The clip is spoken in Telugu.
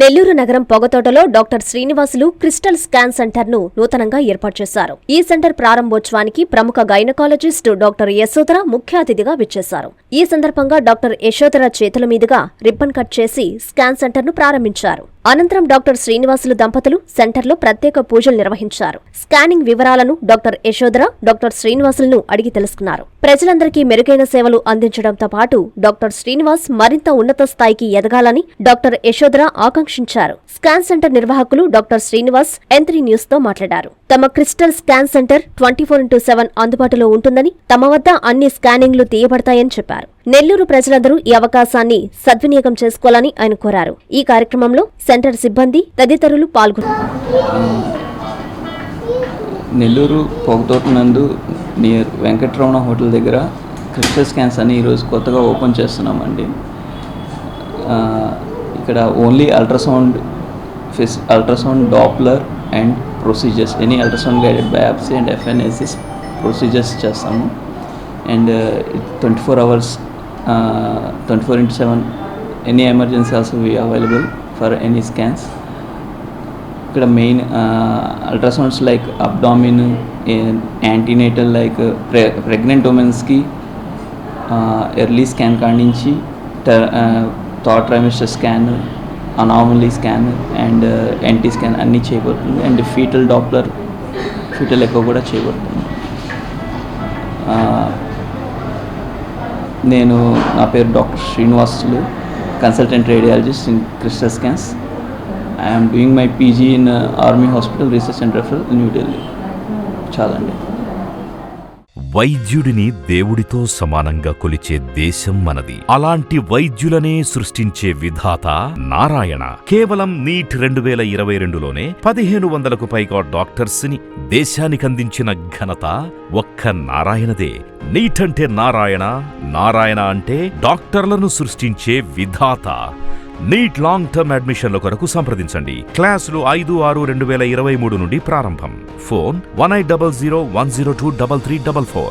నెల్లూరు నగరం పొగతోటలో డాక్టర్ శ్రీనివాసులు క్రిస్టల్ స్కాన్ సెంటర్ను నూతనంగా ఏర్పాటు చేశారు. ఈ సెంటర్ ప్రారంభోత్సవానికి ప్రముఖ గైనకాలజిస్ట్ డాక్టర్ యశోధర ముఖ్య అతిథిగా విచ్చేశారు. ఈ సందర్భంగా డాక్టర్ యశోధర చేతుల మీదుగా రిబ్బన్ కట్ చేసి స్కాన్ సెంటర్ను ప్రారంభించారు. అనంతరం డాక్టర్ శ్రీనివాసులు దంపతులు సెంటర్లో ప్రత్యేక పూజలు నిర్వహించారు. స్కానింగ్ వివరాలను డాక్టర్ యశోధర డాక్టర్ శ్రీనివాసులను అడిగి తెలుసుకున్నారు. ప్రజలందరికీ మెరుగైన సేవలు అందించడంతో పాటు డాక్టర్ శ్రీనివాస్ మరింత ఉన్నత స్థాయికి ఎదగాలని డాక్టర్ యశోధర ఆకాంక్షించారు స్కాన్ సెంటర్ నిర్వాహకులు డాక్టర్ శ్రీనివాస్ ఎంత్రీ న్యూస్తో మాట్లాడారు. తమ crystal scan centre twenty four into seven అందుబాటులో ఉంటుందని తమ వద్ద అన్ని స్కానింగ్లు తీయబడతాయని చెప్పారు. నెల్లూరు ప్రజలందరూ ఈ అవకాశాన్ని సద్వినియోగం చేసుకోవాలని ఆయన కోరారు. ఈ కార్యక్రమంలో సెంటర్ సిబ్బంది తదితరులు పాల్గొన్నారు నెల్లూరు పొగతోట నందు నియర్ వెంకటరమణ హోటల్ దగ్గర క్రిస్టల్ స్కాన్స్ అని ఈరోజు కొత్తగా ఓపెన్ చేస్తున్నామండి. ఇక్కడ only ultrasound ఫిస్ ultrasound doppler and procedures any ultrasound guided biopsy and FNSS procedures చేస్తాము. And twenty four hours twenty four into seven any emergency also we available for any scans ఇక్కడ main ultrasounds like abdomen antenatal like pre pregnant ఉమెన్స్కి early scan కాడించి third trimester scan anomaly scan and NT scan అన్నీ చేయబడుతుంది. అండ్ ఫీటల్ డాప్లర్ ఫీటల్ ఎక్కువ కూడా చేయబడుతుంది. నేను నా పేరు doctor Srinivasulu consultant radiologist in crystal scans I'm doing my PG in army hospital research and for new Delhi చాలండి. వైద్యుడిని దేవుడితో సమానంగా కొలిచే దేశం మనది. అలాంటి వైద్యులనే సృష్టించే విధాత నారాయణ. కేవలం నీట్ రెండు వేల ఇరవై రెండులోనే పదిహేను వందలకు పైగా డాక్టర్స్ని దేశానికందించిన ఘనత ఒక్క నారాయణదే. నీట్ అంటే నారాయణ నారాయణ అంటే డాక్టర్లను సృష్టించే విధాత. నీట్ లాంగ్ టర్మ్ అడ్మిషన్ల కొరకు సంప్రదించండి. క్లాసులు ఐదు ఆరు రెండు వేల ఇరవై మూడు నుండి ప్రారంభం. Phone one eight double zero one zero two double three double four.